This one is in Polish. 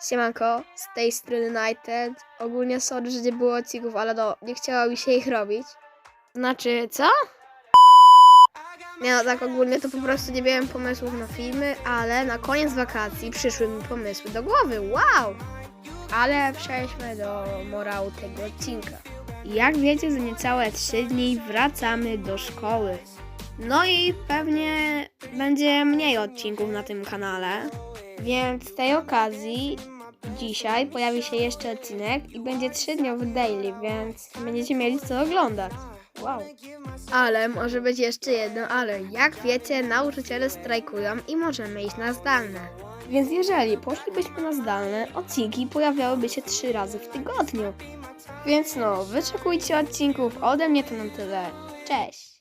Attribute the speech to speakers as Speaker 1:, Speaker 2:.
Speaker 1: Siemanko, z tej strony United. Ogólnie sorry, że nie było odcinków, ale no, nie chciało mi się ich robić. Znaczy, co? Nie no, tak ogólnie to po prostu nie miałem pomysłów na filmy, ale na koniec wakacji przyszły mi pomysły do głowy, wow! Ale przejdźmy do morału tego odcinka. Jak wiecie, za niecałe 3 dni wracamy do szkoły. No i pewnie będzie mniej odcinków na tym kanale, więc z tej okazji dzisiaj pojawi się jeszcze odcinek i będzie trzydniowy daily, więc będziecie mieli co oglądać. Wow. Ale może być jeszcze jedno ale. Jak wiecie, nauczyciele strajkują i możemy iść na zdalne. Więc jeżeli poszlibyśmy na zdalne, odcinki pojawiałyby się trzy razy w tygodniu. Więc no, wyczekujcie odcinków. Ode mnie to na tyle. Cześć!